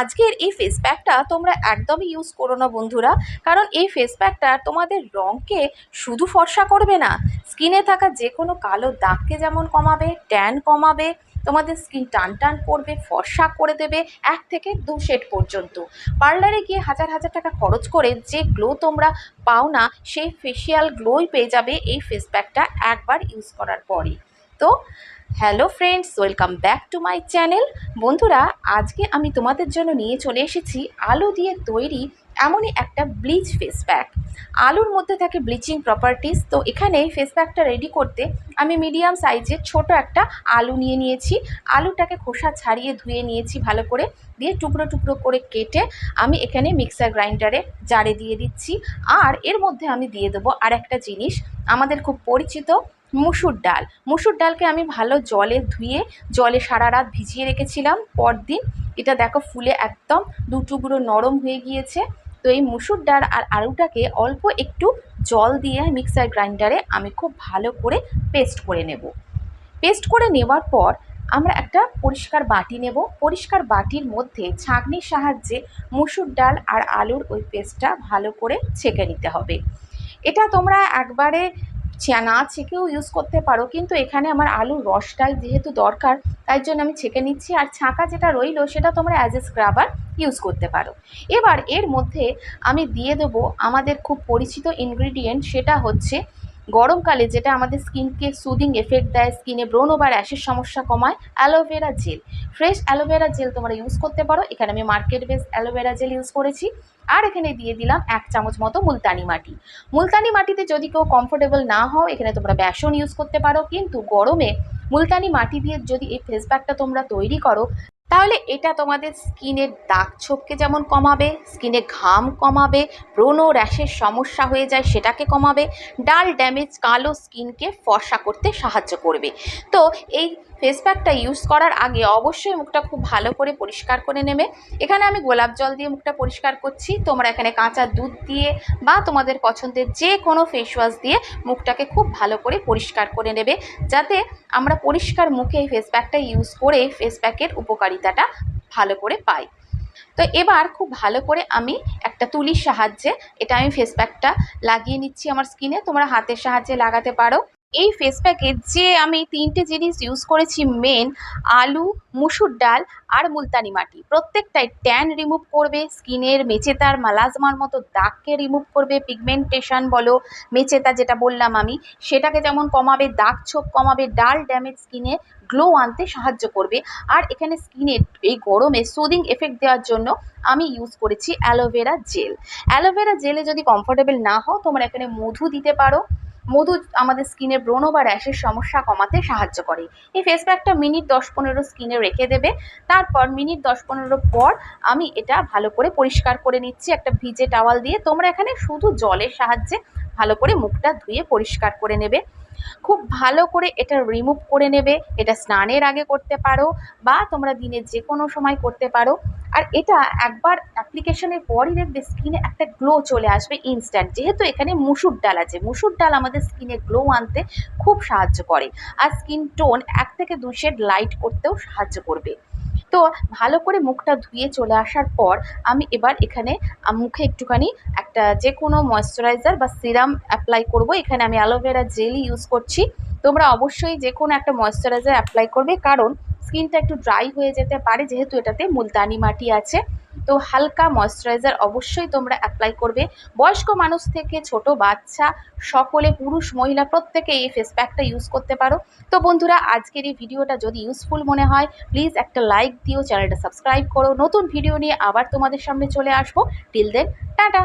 আজকের এই ফেস প্যাকটা তোমরা একদমই ইউজ করো না বন্ধুরা। কারণ এই ফেস প্যাকটা তোমাদের রঙকে শুধু ফর্সা করবে না স্কিনে থাকা যে কোনো কালো দাগকে যেমন কমাবে ট্যান কমাবে, তোমাদের স্কিন টান টান করবে, ফর্সা করে দেবে এক থেকে দু শেড পর্যন্ত। পার্লারে গিয়ে হাজার হাজার টাকা খরচ করে যে গ্লো তোমরা পাও না, সেই ফেসিয়াল গ্লোই পেয়ে যাবে এই ফেস প্যাকটা একবার ইউজ করার পরই। তো hello friends welcome back to my channel বন্ধুরা, আজকে আমি তোমাদের জন্য নিয়ে চলে এসেছি আলু দিয়ে তৈরি এমনই একটা ব্লিচ ফেস প্যাক আলুর মধ্যে থাকে ব্লিচিং প্রপার্টিস তো এখানে ফেস প্যাকটা রেডি করতে আমি মিডিয়াম সাইজের ছোট একটা আলু নিয়ে নিয়েছি। আলুটাকে খোসা ছাড়িয়ে ধুয়ে নিয়েছি ভালো করে। দিয়ে টুকরো টুকরো করে কেটে আমি এখানে মিক্সার গ্রাইন্ডারে জারে দিয়ে দিচ্ছি। আর এর মধ্যে আমি দিয়ে দেবো আর একটা জিনিস। আমাদের খুব পরিচিত মুসুর ডাল। মুসুর ডালকে আমি ভালো জলে ধুয়ে, জলে সারা রাত ভিজিয়ে রেখেছিলাম পরদিন। এটা দেখো ফুলে একদম দু টুকরো নরম হয়ে গিয়েছে। তো এই মুসুর ডাল আর আলুটাকে অল্প একটু জল দিয়ে মিক্সার গ্রাইন্ডারে আমি খুব ভালো করে পেস্ট করে নেব। পেস্ট করে নেওয়ার পর আমরা একটা পরিষ্কার বাটি নেব। পরিষ্কার বাটির মধ্যে ছাঁকনির সাহায্যে মুসুর ডাল আর আলুর ওই পেস্টটা ভালো করে ছেঁকে নিতে হবে। এটা তোমরা একবারে না ছেঁকেও ইউজ করতে পারো, কিন্তু এখানে আমার আলুর রসটাই যেহেতু দরকার, তাই জন্য আমি ছেঁকে নিচ্ছি। আর ছাঁকা যেটা রইল, সেটা তোমরা অ্যাজ এ স্ক্রাবার ইউজ করতে পারো। এবার এর মধ্যে আমি দিয়ে দেবো আমাদের খুব পরিচিত ইনগ্রিডিয়েন্ট সেটা হচ্ছে গরমকালে যেটা আমাদের স্কিনকে সুদিং এফেক্ট দেয়, স্কিনে ব্রণ ওভার র্যাশের সমস্যা কমায় aloe vera gel fresh aloe vera gel তোমরা ইউজ করতে পারো। এখানে আমি market base aloe vera gel use করেছি। আর এখানে দিয়ে দিলাম এক চামচ মতো মুলতানি মাটি। মুলতানি মাটিতে যদি কেউ কমফোর্টেবল না হও, এখানে তোমরা বেসন ইউজ করতে পারো। কিন্তু গরমে মুলতানি মাটি দিয়ে যদি এই ফেস প্যাকটা তোমরা তৈরি করো তাহলে এটা তোমাদের স্কিনের দাগ ছোপকে যেমন কমাবে, স্কিনে ঘাম কমাবে, ব্রণ র্যাশের সমস্যা হয়ে যায় সেটাকে কমাবে, ডাল ড্যামেজ কালো স্কিনকে ফর্সা করতে সাহায্য করবে। তো এই ফেস প্যাকটা ইউজ করার আগে অবশ্যই মুখটা খুব ভালো করে পরিষ্কার করে নেবে। এখানে আমি গোলাপ জল দিয়ে মুখটা পরিষ্কার করছি। তোমরা এখানে কাঁচা দুধ দিয়ে বা তোমাদের পছন্দের যে কোনো ফেস ওয়াশ দিয়ে মুখটাকে খুব ভালো করে পরিষ্কার করে নেবে। যাতে আমরা পরিষ্কার মুখে এই ফেস প্যাকটা ইউজ করে ফেস প্যাকের উপকারিতাটা ভালো করে পাই। তো এবার খুব ভালো করে আমি একটা তুলির সাহায্যে এটা আমি ফেস প্যাকটা লাগিয়ে নিচ্ছি আমার স্কিনে তোমরা হাতের সাহায্যে লাগাতে পারো। এই ফেস প্যাকে যে আমি তিনটে জিনিস ইউজ করেছি মেন আলু, মুসুর ডাল আর মুলতানি মাটি। প্রত্যেকটাই ট্যান রিমুভ করবে, স্কিনের মেচেতার, মালাজমার মতো দাগকে রিমুভ করবে পিগমেন্টেশন বলো, মেচেতা যেটা বললাম আমি, সেটাকে যেমন কমাবে, দাগ ছোপ কমাবে, ডাল ড্যামেজ স্কিনে গ্লো আনতে সাহায্য করবে। আর এখানে স্কিনে এই গরমে সুদিং এফেক্ট দেওয়ার জন্য আমি ইউজ করেছি অ্যালোভেরা জেল অ্যালোভেরা জেলে যদি কমফোর্টেবল না হও, তোমরা এখানে মধু দিতে পারো। মধু আমাদের স্কিনের ব্রণ বা র্যাশের সমস্যা কমাতে সাহায্য করে। এই ফেস প্যাকটা মিনিট দশ পনেরো স্কিনে রেখে দেবে। তারপর মিনিট দশ পনেরো পর আমি এটা ভালো করে পরিষ্কার করে নিচ্ছি একটা ভিজে টাওয়াল দিয়ে। তোমরা এখানে শুধু জলের সাহায্যে ভালো করে মুখটা ধুয়ে পরিষ্কার করে নেবে। খুব ভালো করে এটা রিমুভ করে নেবে। এটা স্নানের আগে করতে পারো বা তোমরা দিনে যে কোনো সময় করতে পারো। আর এটা একবার অ্যাপ্লিকেশনের পরই দেখবে স্কিনে একটা গ্লো চলে আসবে ইনস্ট্যান্ট যেহেতু এখানে মুসুর ডাল আছে। মুসুর ডাল আমাদের স্কিনে গ্লো আনতে খুব সাহায্য করে। আর স্কিন টোন এক থেকে দু শেড লাইট করতেও সাহায্য করবে। তো ভালো করে মুখটা ধুয়ে চলে আসার পর আমি এবার এখানে মুখে একটুখানি একটা যে কোনো ময়শ্চারাইজার বা সিরাম অ্যাপ্লাই করব। এখানে আমি অ্যালোভেরা জেলি ইউজ করছি। তোমরা অবশ্যই যে কোনো একটা ময়শ্চারাইজার অ্যাপ্লাই করবে। কারণ স্কিনটা একটু ড্রাই হয়ে যেতে পারে, যেহেতু এটাতে মুলতানি মাটি আছে। তো হালকা ময়শ্চারাইজার অবশ্যই তোমরা অ্যাপ্লাই করবে। বয়স্ক মানুষ থেকে ছোট বাচ্চা, সকলে পুরুষ, মহিলা প্রত্যেকে এই ফেস প্যাকটা ইউজ করতে পারো। তো বন্ধুরা, আজকের এই ভিডিওটা যদি ইউজফুল মনে হয় প্লিজ একটা লাইক দিও চ্যানেলটা সাবস্ক্রাইব করো। নতুন ভিডিও নিয়ে আবার তোমাদের সামনে চলে আসব। Till then tata!